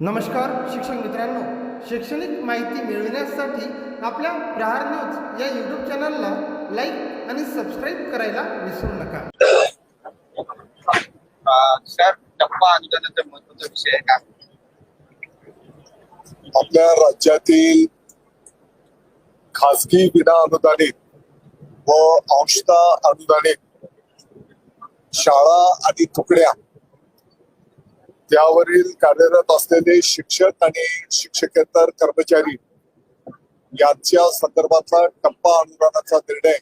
नमस्कार शिक्षक मित्रांनो. शैक्षणिक माहिती मिळविण्यासाठी आपल्या प्रहार न्यूज या यूट्यूब चॅनलला लाईक आणि सबस्क्राईब करायला विसरू नका. सर टप्पा अनुदानाचा महत्त्वाचा विषय आहे का? आपल्या राज्यातील खासगी विना अनुदानित व अंशतः अनुदानित शाळा आणि तुकड्या त्यावरील कार्यरत असलेले शिक्षक आणि शिक्षकेतर कर्मचारी यांच्या संदर्भातला टप्पा अनुदानाचा निर्णय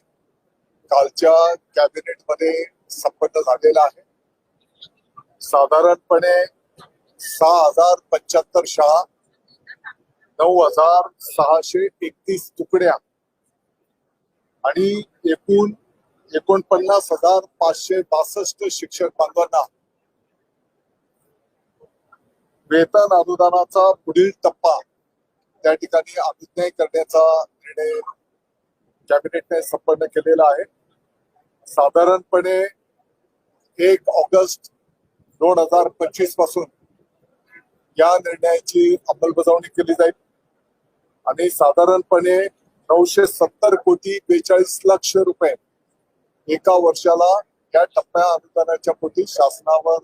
कालच्या कॅबिनेटमध्ये संपन्न झालेला आहे. साधारणपणे सहा हजार पंच्याहत्तर शाळा नऊ हजार सहाशे एकतीस तुकड्या आणि एकूण एकोणपन्नास हजार पाचशे बासष्ट शिक्षक बांधवांना वेतन अनुदानाचा पुढील टप्पा त्या ठिकाणी अभिनय करण्याचा निर्णय कॅबिनेटने संपन्न केलेला आहे. साधारणपणे एक ऑगस्ट दोन हजार पंचवीसपासून या निर्णयाची अंमलबजावणी केली जाईल. आणि साधारणपणे नऊशे सत्तर कोटी बेचाळीस लक्ष रुपये एका वर्षाला या टप्प्या अनुदानाच्या पोटी शासनावर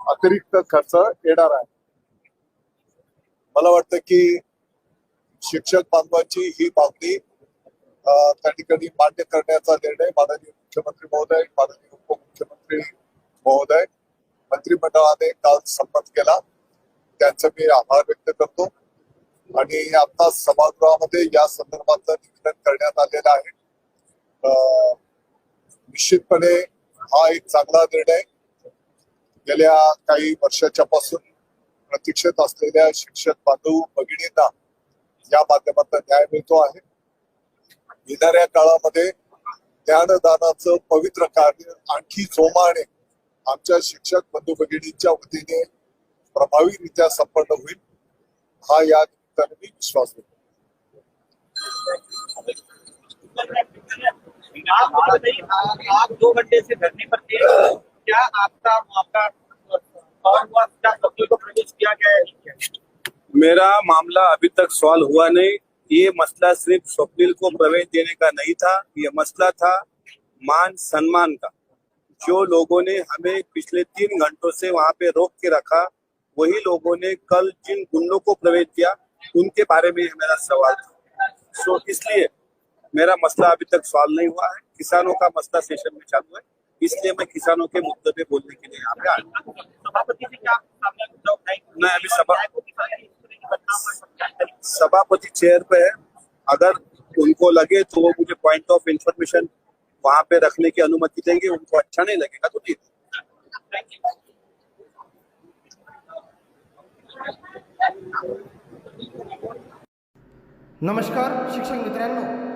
अतिरिक्त खर्च येणार आहे. मला वाटतं की शिक्षक बांधवांची ही मागणी अं, त्या ठिकाणी मान्य करण्याचा निर्णय माननीय मुख्यमंत्री महोदय माननीय उपमुख्यमंत्री महोदय मंत्रिमंडळाने काल संमत केला. त्यांचं मी आभार व्यक्त करतो. आणि आता सभागृहामध्ये या संदर्भातलं निवेदन करण्यात आलेलं आहे. अं, निश्चितपणे हा एक चांगला निर्णय गेल्या काही वर्षाच्या पासून प्रतीक्षेत असलेल्या शिक्षक बांधव भगिनींना या माध्यमातून न्याय मिळतो आहे. येणाऱ्या काळामध्ये ज्ञानदानाचं पवित्र कार्य आणखी जोमाने आमच्या शिक्षक बंधू भगिनींच्या वतीने प्रभावीरित्या संपन्न होईल हा या निमित्ताने मी विश्वास देतो आप दो घंटे से धरने पर थे। क्या आपका क्या सभी को प्रवेश किया गया है मेरा मामला अभी तक सॉल्व हुआ नहीं। ये मसला सिर्फ़ स्वप्निल को प्रवेश देने का नहीं था, ये मसला था मान सम्मान का। जो लोगों ने हमें पिछले तीन घंटों से वहाँ पे रोक के रखा, वही लोगों ने कल जिन गुंडों को प्रवेश दिया, उनके बारे में मेरा सवाल था। सो इसलिए मेरा मसला अभी तक सॉल्व नहीं हुआ है। किसानों का मसला सेशन में चालू है। इसलिए मैं किसानों के मुद्दे पे बोलने के लिए यहाँ पे आया सभापति से क्या नहीं, अभी सभा- सभापति चेयर पे है। अगर उनको लगे तो वो मुझे पॉइंट ऑफ़ इंफॉर्मेशन वहाँ पे रखने की अनुमति देंगे। उनको अच्छा नहीं लगेगा तो ठीक नमस्कार शिक्षक मित्रांनो।